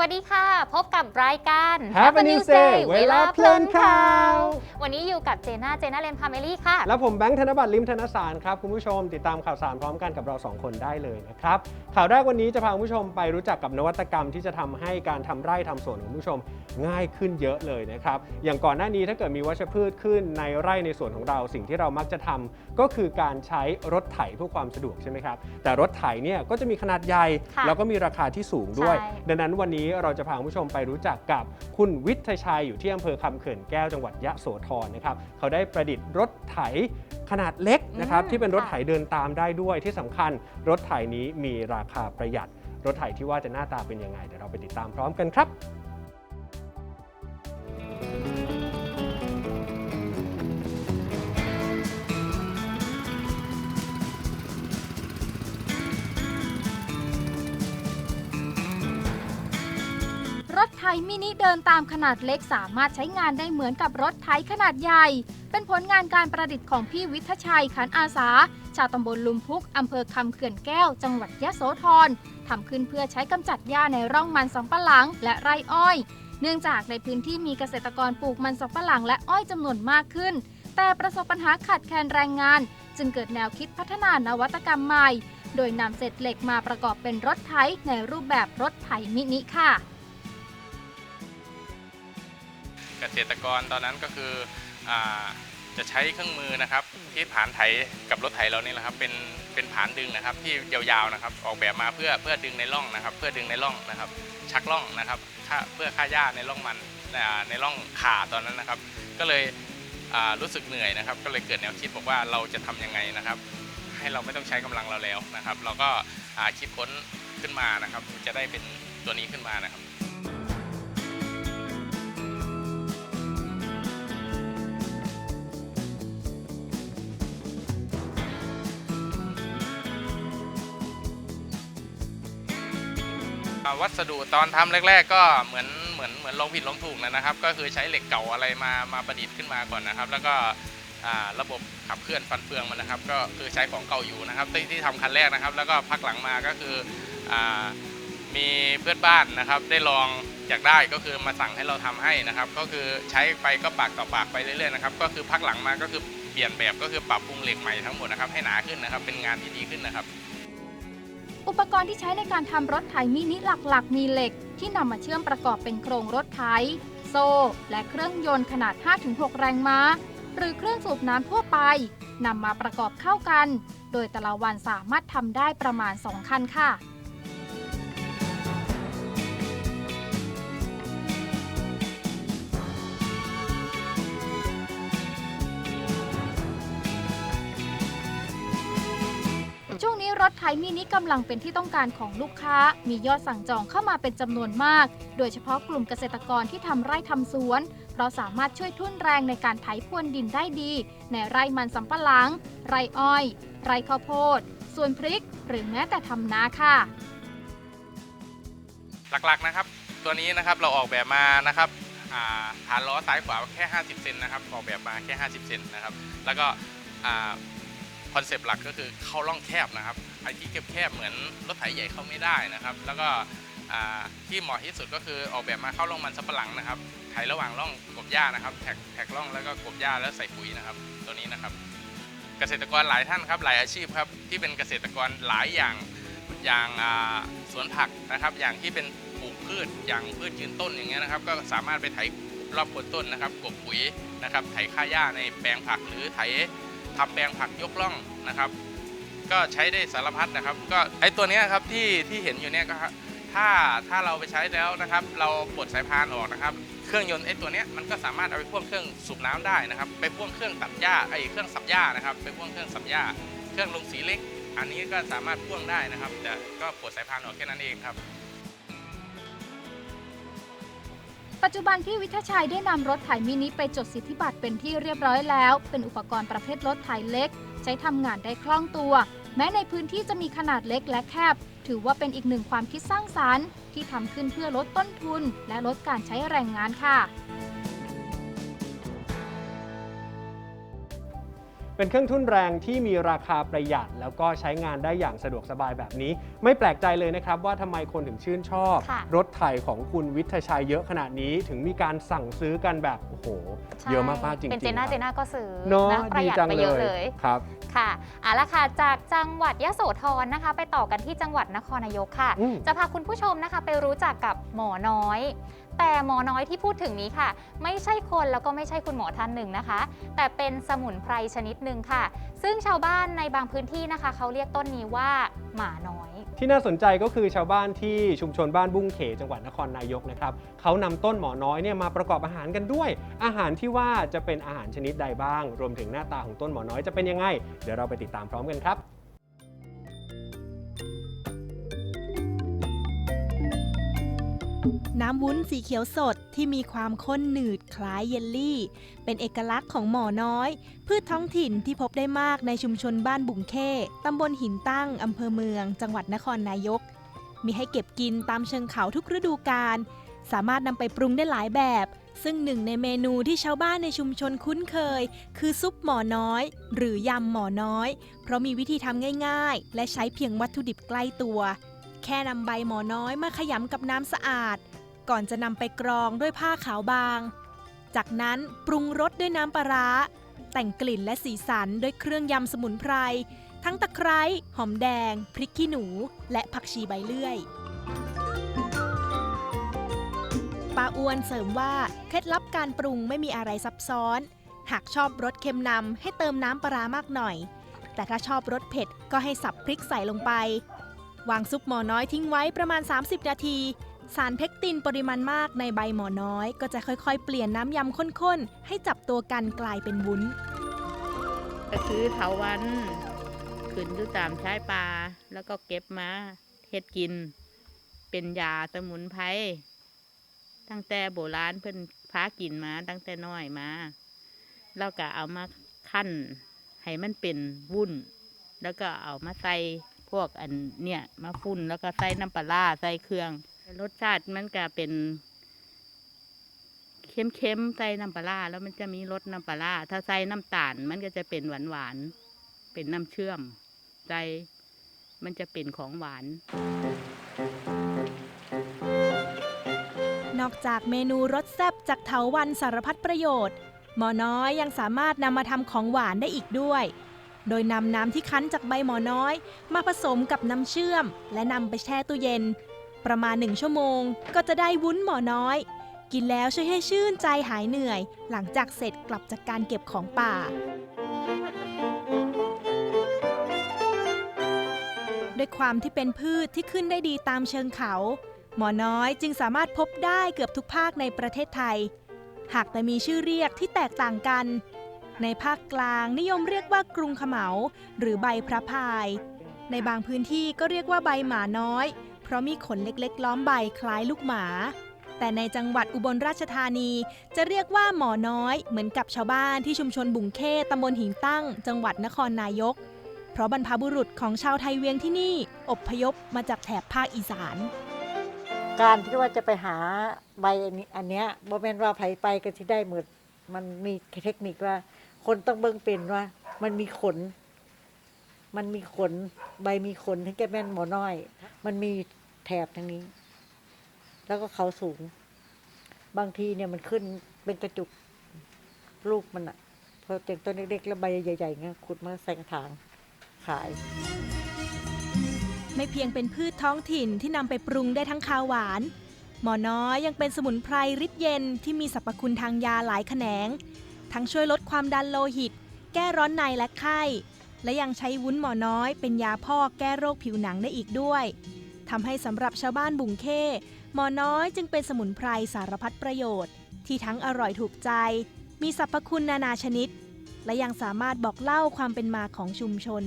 วัสดีค่ะ พบกับรายการ Have a News Day เวลาเพลินข่าว วันนี้อยู่กับเจน่า เจน่าเรนพาเมลี่ค่ะ แล้วผมแบงค์ธนบัตรลิมธนสารครับ คุณผู้ชมติดตามข่าวสารพร้อมกันกับเรา 2 คนได้เลยนะครับ ข่าวแรกวันนี้จะพาคุณผู้ชมไปรู้จักกับนวัตกรรมที่จะทำให้การทำไร่ทำสวนของคุณผู้ชมง่ายขึ้นเยอะเลยนะครับ อย่างก่อนหน้านี้ถ้าเกิดมีวัชพืชขึ้นในไร่ในสวนของเราสิ่งที่เรามักจะทำก็คือการใช้รถไถเพื่อความสะดวกใช่ไหมครับแต่รถไถเนี่ยก็จะมีขนาดใหญ่ค่ะแล้วก็มีราคาที่สูงด้วยใช่ดังนั้นวันนี้เราจะพาคุณผู้ชมไปรู้จักกับคุณวิทยชัยอยู่ที่อำเภอคำเขื่อนแก้วจังหวัดยะโสธรนะครับเขาได้ประดิษฐ์รถไถขนาดเล็กนะครับอืมที่เป็นรถค่ะไถเดินตามได้ด้วยที่สำคัญรถไถนี้มีราคาประหยัด รถไถที่ว่าจะหน้าตาเป็นยังไงเดี๋ยวเราไปติดตามพร้อมกันครับ รถไถมินิเดินตามขนาดเล็กสามารถใช้งานได้เหมือนกับรถไถขนาดใหญ่ เป็นผลงานการประดิษฐ์ของพี่วิทชัยขันอาสา ชาวตำบลลุมพุกอำเภอคำเขื่อนแก้ว จังหวัดยะโสธรทำขึ้นเพื่อใช้กำจัดหญ้าในร่องมันสำปะหลังและไร่อ้อย เนื่องจากในพื้นที่มีเกษตรกรปลูกมันสำปะหลังและอ้อยจำนวนมากขึ้น แต่ประสบปัญหาขาดแคลนแรงงาน จึงเกิดแนวคิดพัฒนานวัตกรรมใหม่ โดยนำเศษเหล็กมาประกอบเป็นรถไถในรูปแบบรถไถมินิค่ะ เกษตรกรตอนนั้นก็คืออจะใช้เครื่องมือนะครับ ที่ผานไถกับรถไถเรานี่แหละครับเป็นเป็นผานดึงนะครับ ที่ยาวๆนะครับ ออกแบบมาเพื่อเพื่อดึงในร่องนะครับ เพื่อดึงในร่องนะครับ ชักร่องนะครับเพื่อค่าหญ้าในร่องมันในร่องขาตอนนั้นนะครับ ก็เลยรู้สึกเหนื่อยนะครับ ก็เลยเกิดแนวคิดบอกว่าเราจะทำยังไงนะครับ ให้เราไม่ต้องใช้กำลังเราแล้วนะครับ เราก็คิดค้นขึ้นมานะครับ จะได้เป็นตัวนี้ขึ้นมานะครับ วัสดุตอนทำแรก ๆ ก็เหมือนเหมือนเหมือนลองผิดลองถูกนะครับ ก็คือใช้เหล็กเก่าอะไรมามาประดิษฐ์ขึ้นมาก่อนนะครับ แล้วก็ระบบขับเคลื่อนฟันเฟืองมันนะครับ ก็คือใช้ของเก่าอยู่นะครับที่ที่ทำคันแรกนะครับ แล้วก็พักหลังมาก็คืออมีเพื่อนบ้านนะครับ ได้ลองอยากได้ก็คือมาสั่งให้เราทำให้นะครับ ก็คือใช้ไปก็ปากต่อปากไปเรื่อยๆนะครับ ก็คือพักหลังมาก็คือเปลี่ยนแบบก็คือปรับปรุงเหล็กใหม่ทั้งหมดนะครับให้หนาขึ้นนะครับ เป็นงานที่ดีขึ้นนะครับ อุปกรณ์ที่ใช้ในการทำรถไถมินิหลักๆ มีเหล็ก ที่นำมาเชื่อมประกอบเป็นโครงรถไถ โซ่ และเครื่องยนต์ขนาด 5-6 แรงม้า หรือเครื่องสูบน้ำทั่วไปนำมาประกอบเข้ากัน โดยแต่ละวันสามารถทำได้ประมาณ 2 คันค่ะ ช่วงนี้รถไถมินิกำลังเป็นที่ต้องการของลูกค้า มียอดสั่งจองเข้ามาเป็นจำนวนมาก โดยเฉพาะกลุ่มเกษตรกรที่ทำไร่ทำสวนเพราะสามารถช่วยทุ่นแรงในการไถพรวนดินได้ดี ในไร่มันสำปะหลัง ไร่อ้อย ไร่ข้าวโพดส่วนพริก หรือแม้แต่ทำนาค่ะ หลักๆนะครับ ตัวนี้นะครับเราออกแบบมานะครับาฐานล้อซ้ายขวาแค่ 50 เซนนะครับออกแบบมาแค่ 50 เซนนะครับ แล้วก็คอนเซปต์หลักก็คือเข้าร่องแคบนะครับ ไอ้ที่แคบๆเหมือนรถไถใหญ่เข้าไม่ได้นะครับ แล้วก็ที่เหมาะที่สุดก็คือออกแบบมาเข้าร่องมันสับปะหลังนะครับไถระหว่างร่องกบหญ้านะครับแท็กแท็กร่องแล้วก็กบหญ้าแล้วใส่ปุ๋ยนะครับ ตัวนี้นะครับ เกษตรกรหลายท่านครับหลายอาชีพครับที่เป็นเกษตรกรหลายอย่างอย่างสวนผักนะครับ อย่างที่เป็นปลูกพืชอย่างพืชยืนต้นอย่างเงี้ยนะครับ ก็สามารถไปไถรอบโคนต้นนะครับกบปุ๋ยนะครับไถค่าหญ้าในแปลงผักหรือไถทำแปลงผักยกล่องนะครับ ก็ใช้ได้สารพัดนะครับ ก็ไอตัวเนี้ยครับที่ที่เห็นอยู่เนี่ยก็ถ้าถ้าเราไปใช้แล้วนะครับ เราปลดสายพานออกนะครับ เครื่องยนต์ไอตัวเนี้ยมันก็สามารถเอาไปพ่วงเครื่องสูบน้ำได้นะครับ ไปพ่วงเครื่องตัดหญ้าไอเครื่องสับหญ้านะครับ ไปพ่วงเครื่องสับหญ้าเครื่องลงสีเล็ก อันนี้ก็สามารถพ่วงได้นะครับ แต่ก็ปลดสายพานออกแค่นั้นเองครับปัจจุบันพี่วิทชัยได้นำรถไถมินิไปจดสิทธิบัตรเป็นที่เรียบร้อยแล้ว เป็นอุปกรณ์ประเภทรถไถเล็ก ใช้ทำงานได้คล่องตัว แม้ในพื้นที่จะมีขนาดเล็กและแคบ ถือว่าเป็นอีกหนึ่งความคิดสร้างสารรค์ ที่ทำขึ้นเพื่อลดต้นทุน และลดการใช้แรงงานค่ะ เป็นเครื่องทุ่นแรงที่มีราคาประหยัด แล้วก็ใช้งานได้อย่างสะดวกสบายแบบนี้ ไม่แปลกใจเลยนะครับว่าทำไมคนถึงชื่นชอบ ค่ะรถไถของคุณวิทยชัยเยอะขนาดนี้ถึงมีการสั่งซื้อกันแบบโอ้โห ใช่เยอะมากๆจริงๆเป็นเจน่าครับเจน่าก็ซื้อเนาะนะประดีหยัดจังไปเลเยอะยเลยครับ ค่ะเอาละค่ะจากจังหวัดยโสธรนะคะ ไปต่อกันที่จังหวัดนครนายกค่ะ อืม จะพาคุณผู้ชมนะคะไปรู้จักกับหมอน้อย แต่หมอน้อยที่พูดถึงนี้ค่ะ ไม่ใช่คนแล้วก็ไม่ใช่คุณหมอท่านหนึ่งนะคะ แต่เป็นสมุนไพรชนิดหนึ่งค่ะ ซึ่งชาวบ้านในบางพื้นที่นะคะ เขาเรียกต้นนี้ว่าหมาน้อย ที่น่าสนใจก็คือชาวบ้านที่ชุมชนบ้านบุ้งเขจังหวัดนครนายกนะครับเขานำต้นหมอน้อยเนี่ยมาประกอบอาหารกันด้วย อาหารที่ว่าจะเป็นอาหารชนิดใดบ้าง รวมถึงหน้าตาของต้นหมอน้อยจะเป็นยังไง เดี๋ยวเราไปติดตามพร้อมกันครับ น้ำวุ้นสีเขียวสดที่มีความข้นหนืดคล้ายเยลลี่ เป็นเอกลักษณ์ของหมอน้อย พืชท้องถิ่นที่พบได้มากในชุมชนบ้านบุงเข้ตำบลหินตั้งอำเภอเมือง จังหวัดนครนายก มีให้เก็บกินตามเชิงเขาทุกฤดูกาลสามารถนำไปปรุงได้หลายแบบ ซึ่งหนึ่งในเมนูที่ชาวบ้านในชุมชนคุ้นเคย คือซุปหมอน้อย หรือยำหมอน้อย เพราะมีวิธีทำง่าย ๆ และใช้เพียงวัตถุดิบใกล้ตัว แค่นำใบหมอน้อยมาขยำกับน้ำสะอาด ก่อนจะนำไปกรองด้วยผ้าขาวบาง จากนั้นปรุงรสด้วยน้ำปลาร้า แต่งกลิ่นและสีสันด้วยเครื่องยำสมุนไพร ทั้งตะไคร้ หอมแดง พริกขี้หนู และผักชีใบเลื่อยป้าอ้วนเสริมว่าเคล็ดลับการปรุงไม่มีอะไรซับซ้อน หากชอบรสเค็มนำให้เติมน้ำปลามากหน่อย แต่ถ้าชอบรสเผ็ดก็ให้สับพริกใส่ลงไป วางซุปหมอน้อยทิ้งไว้ประมาณ 30 นาที สารเพคตินปริมาณมากในใบหมอน้อย ก็จะค่อยๆ เปลี่ยนน้ำยำข้นๆ ให้จับตัวกันกลายเป็นวุ้น ก็คือเถาวันขึ้นอยู่ตามชายป่าแล้วก็เก็บมาเฮ็ดกิน เป็นยาสมุนไพรตั้งแต่โบราณเพิ่นพากินมาตั้งแต่น้อยมาแล้วก็เอามาคั่นให้มันเป็นวุ้น แล้วก็เอามาใส่พวกอันเนี่ยมาฟุ้นแล้วก็ใส่น้ำปลาใส่เครื่อง รสชาติมันก็เป็นเค็มๆใส่น้ำปลาแล้วมันจะมีรสน้ำปลาถ้าใส่น้ำตาล มันก็จะเป็นหวานหวานๆเป็นน้ำเชื่อมใส่มันจะเป็นของหวาน นอกจากเมนูรสแซ่บจากเถาวันสารพัดประโยชน์ หมอน้อยยังสามารถนำมาทำของหวานได้อีกด้วย โดยนำน้ำที่คั้นจากใบหมอน้อย มาผสมกับน้ำเชื่อม และนำไปแช่ตู้เย็น ประมาณหนึ่งชั่วโมง ก็จะได้วุ้นหมอน้อย กินแล้วช่วยให้ชื่นใจหายเหนื่อย หลังจากเสร็จกลับจากการเก็บของป่า ด้วยความที่เป็นพืชที่ขึ้นได้ดีตามเชิงเขา หมอน้อยจึงสามารถพบได้เกือบทุกภาคในประเทศไทย หากแต่มีชื่อเรียกที่แตกต่างกัน ในภาคกลางนิยมเรียกว่ากรุงเขมาหรือใบพระพาย ในบางพื้นที่ก็เรียกว่าใบหมาน้อย เพราะมีขนเล็กๆ ล้อมใบคล้ายลูกหมา แต่ในจังหวัดอุบลราชธานี จะเรียกว่าหมอน้อยเหมือนกับชาวบ้านที่ชุมชนบุงเข้ตำบลหินตั้ง จังหวัดนครนายก เพราะบรรพบุรุษของชาวไทยเวียงที่นี่อพยพมาจากแถบภาคอีสาน การที่ว่าจะไปหาใบอันนี้อันเนี้ยบ่แม่นว่าไผไปก็ที่ได้หมดมันมีเทคนิคว่า คนต้องเบิ่งเป็นว่า มันมีขน มันมีขนใบมีขนถึงจะแม่นหมอน้อย มันมีแถบทางนี้ แล้วก็เขาสูง บางทีเนี่ยมันขึ้นเป็นกระจุกลูกมันอะพอเต็มต้นเล็กๆแล้วใบใหญ่ๆเงี้ยขุดมาใส่กระถางขาย ไม่เพียงเป็นพืชท้องถิ่นที่นำไปปรุงได้ทั้งคาวหวาน หมอน้อยยังเป็นสมุนไพรฤทธิ์เย็นที่มีสรรพคุณทางยาหลายแขนง ทั้งช่วยลดความดันโลหิต แก้ร้อนในและไข้ และยังใช้วุ้นหมอน้อยเป็นยาพอกแก้โรคผิวหนังได้อีกด้วยทำให้สำหรับชาวบ้านบุงเค้หมอน้อยจึงเป็นสมุนไพรสารพัดประโยชน์ ที่ทั้งอร่อยถูกใจ มีสรรพคุณนานาชนิด และยังสามารถบอกเล่าความเป็นมาของชุมชน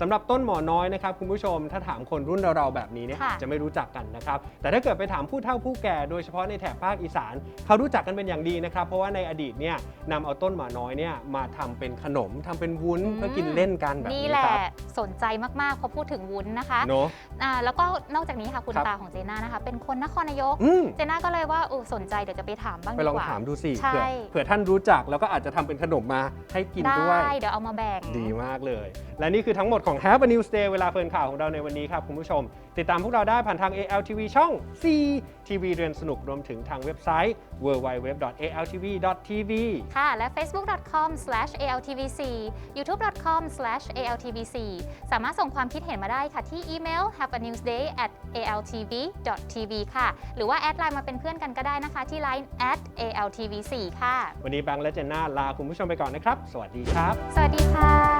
สำหรับต้นหมอน้อยนะครับคุณผู้ชมถ้าถามคนรุ่นเราๆแบบนี้เนี่ยค่ะ อาจจะไม่รู้จักกันนะครับแต่ถ้าเกิดไปถามผู้เฒ่าผู้แก่โดยเฉพาะในแถบภาคอีสาน เขารู้จักกันเป็นอย่างดีนะครับ เพราะว่าในอดีตเนี่ยนำเอาต้นหมอน้อยเนี่ยมาทำเป็นขนมทำเป็นวุ้นอืมเพื่อกินเล่นกันแบบนี่นี้แหละครับสนใจมากๆพอพูดถึงวุ้นนะคะเนาะ อ่าแล้วก็นอกจากนี้ค่ะคุณครับ ตาของเจน่านะคะ เป็นคนนครนายก อืม เจน่าก็เลยว่าโอ้สนใจเดี๋ยวจะไปถามบ้างไปดีลองกว่า ถามดูสิใช่ เผื่อเผื่อท่านรู้จักแล้วก็อาจจะทำเป็นขนมมาให้กินได้ด้วย เดี๋ยวเอามาแบ่ง ดีมากเลย และนี่คือทั้งหมดของ Have a News Day เวลาเฟิร์นข่าวของเราในวันนี้ครับคุณผู้ชม ติดตามพวกเราได้ผ่านทาง ALTV ช่อง C ทีวีเรียนสนุกรวมถึงทางเว็บไซต์ www.altv.tv ค่ะ และ facebook.com/altvc youtube.com/altvc สามารถส่งความคิดเห็นมาได้ค่ะที่อีเมล have a news day at altv.tv ค่ะ หรือว่าแอดไลน์มาเป็นเพื่อนกันก็ได้นะคะที่ line at altvc ค่ะ วันนี้แบงค์และเจนน่าลาคุณผู้ชมไปก่อนนะครับ สวัสดีครับ สวัสดีค่ะ